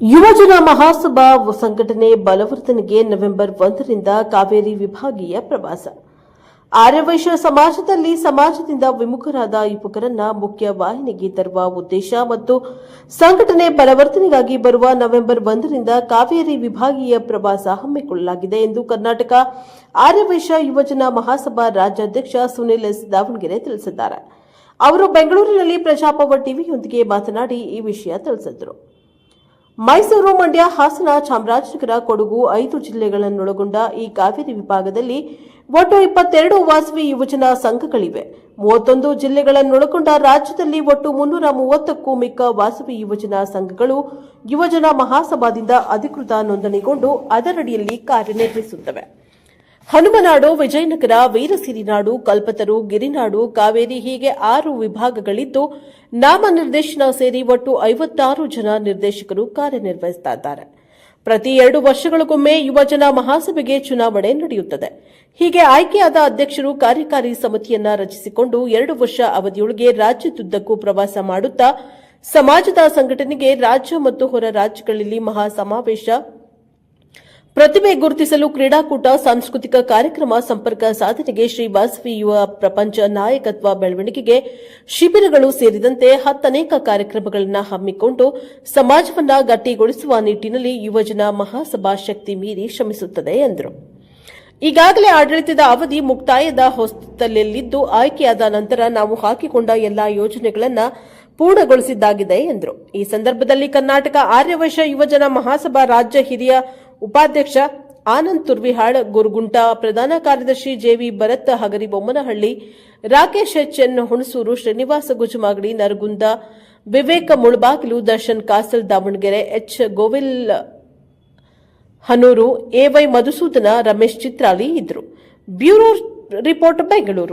ಯುವಜನ ಮಹಾಸಭಾ ಸಂಘಟನೆ ಬಲವರ್ಧನೆಗೆ ನವೆಂಬರ್ ಒಂದರಿಂದ ಕಾವೇರಿ ವಿಭಾಗೀಯ ಪ್ರವಾಸ. ಆರ್ಯವೈಶ್ಯ ಸಮಾಜದಲ್ಲಿ ಸಮಾಜದಿಂದ ವಿಮುಖರಾದ ಯುವಕರನ್ನ ಮುಖ್ಯ ವಾಹಿನಿಗೆ ತರುವ ಉದ್ದೇಶ ಮತ್ತು ಸಂಘಟನೆ ಬಲವರ್ಧನೆಗಾಗಿ ಬರುವ ನವೆಂಬರ್ ಒಂದರಿಂದ ಕಾವೇರಿ ವಿಭಾಗೀಯ ಪ್ರವಾಸ ಹಮ್ಮಿಕೊಳ್ಳಲಾಗಿದೆ ಎಂದು ಕರ್ನಾಟಕ ಆರ್ಯವೈಶ್ಯ ಯುವಜನ ಮಹಾಸಭಾ ರಾಜ್ಯಾಧ್ಯಕ್ಷ ಸುನಿಲ್ ಎಸ್ ದಾವಣಗೆರೆ ತಿಳಿಸಿದ್ದಾರೆ. ಅವರು ಬೆಂಗಳೂರಿನಲ್ಲಿ ಪ್ರಜಾಪವ ಟಿವಿಯೊಂದಿಗೆ ಮಾತನಾಡಿ ಈ ವಿಷಯ ತಿಳಿಸಿದರು. ಮೈಸೂರು ಮಂಡ್ಯ ಹಾಸನ ಚಾಮರಾಜನಗರ ಕೊಡಗು ಐದು ಜಿಲ್ಲೆಗಳನ್ನೊಳಗೊಂಡ ಈ ಕಾವೇರಿ ವಿಭಾಗದಲ್ಲಿ ಒಟ್ಟು ಇಪ್ಪತ್ತೆರಡು ವಾಸವಿ ಯುವಜನ ಸಂಘಗಳಿವೆ. ಮೂವತ್ತೊಂದು ಜಿಲ್ಲೆಗಳನ್ನೊಳಗೊಂಡ ರಾಜ್ಯದಲ್ಲಿ ಒಟ್ಟು ಮುನ್ನೂರ ಮೂವತ್ತಕ್ಕೂ ಮಿಕ್ಕ ವಾಸವಿ ಯುವಜನ ಸಂಘಗಳು ಯುವಜನ ಮಹಾಸಭಾದಿಂದ ಅಧಿಕೃತ ನೋಂದಣಿಗೊಂಡು ಅದರಡಿಯಲ್ಲಿ ಕಾರ್ಯನಿರ್ವಹಿಸುತ್ತವೆ. ಹನುಮನಾಡು, ವಿಜಯನಗರ, ವೀರಸಿರಿನಾಡು, ಕಲ್ಪತರು, ಗಿರಿನಾಡು, ಕಾವೇರಿ ಹೀಗೆ ಆರು ವಿಭಾಗಗಳಿದ್ದು ನಾಮನಿರ್ದೇಶನ ಸೇರಿ ಒಟ್ಟು ಐವತ್ತಾರು ಜನ ನಿರ್ದೇಶಕರು ಕಾರ್ಯನಿರ್ವಹಿಸುತ್ತಿದ್ದಾರೆ ಪ್ರತಿ ಎರಡು ವರ್ಷಗಳಿಗೊಮ್ಮೆ ಯುವಜನ ಮಹಾಸಭೆಗೆ ಚುನಾವಣೆ ನಡೆಯುತ್ತದೆ. ಹೀಗೆ ಆಯ್ಕೆಯಾದ ಅಧ್ಯಕ್ಷರು ಕಾರ್ಯಕಾರಿ ಸಮಿತಿಯನ್ನ ರಚಿಸಿಕೊಂಡು ಎರಡು ವರ್ಷ ಅವಧಿಯೊಳಗೆ ರಾಜ್ಯದುದ್ದಕ್ಕೂ ಪ್ರವಾಸ ಮಾಡುತ್ತಾ, ಸಮಾಜದ ಸಂಘಟನೆಗೆ ರಾಜ್ಯ ಮತ್ತು ಹೊರ ರಾಜ್ಯಗಳಲ್ಲಿ ಮಹಾ ಸಮಾವೇಶ ಪ್ರತಿಭೆ ಗುರುತಿಸಲು ಕ್ರೀಡಾಕೂಟ, ಸಾಂಸ್ಕೃತಿಕ ಕಾರ್ಯಕ್ರಮ, ಸಂಪರ್ಕ ಸಾಧನೆಗೆ ಶ್ರೀ ವಾಸವಿ ಯುವ ಪ್ರಪಂಚ ನಾಯಕತ್ವ ಬೆಳವಣಿಗೆಗೆ ಶಿಬಿರಗಳು ಸೇರಿದಂತೆ ಹತ್ತನೇಕ ಕಾರ್ಯಕ್ರಮಗಳನ್ನು ಹಮ್ಮಿಕೊಂಡು ಸಮಾಜವನ್ನ ಗಟ್ಟಿಗೊಳಿಸುವ ನಿಟ್ಟಿನಲ್ಲಿ ಯುವಜನ ಮಹಾಸಭಾ ಶಕ್ತಿ ಮೀರಿ ಶ್ರಮಿಸುತ್ತದೆ ಎಂದರು. ಈಗಾಗಲೇ ಆಡಳಿತದ ಅವಧಿ ಮುಕ್ತಾಯದ ಹೊಸದಲ್ಲಿದ್ದು ಆಯ್ಕೆಯಾದ ನಂತರ ನಾವು ಹಾಕಿಕೊಂಡ ಎಲ್ಲಾ ಯೋಜನೆಗಳನ್ನು ಪೂರ್ಣಗೊಳಿಸಿದ್ದಾಗಿದೆ ಎಂದರು. ಈ ಸಂದರ್ಭದಲ್ಲಿ ಕರ್ನಾಟಕ ಆರ್ಯವೈಶ್ಯ ಯುವಜನ ಮಹಾಸಭಾ ರಾಜ್ಯ ಹಿರಿಯ ಉಪಾಧ್ಯಕ್ಷ ಆನಂದ್ ತುರ್ವಿಹಾಳ್, ಗುರುಗುಂಟ ಪ್ರಧಾನ ಕಾರ್ಯದರ್ಶಿ JV Bharath Hagaribommanahalli Rakesh HN Hunsur, Srinivasa Gujamagadi, Nargund, Viveka Mulbagal, Darshan Kasal, Davangere, H Govil Hanur AY Madhusudana, Ramesh Chitrali ಇದ್ರು. Bureau report, Bengaluru.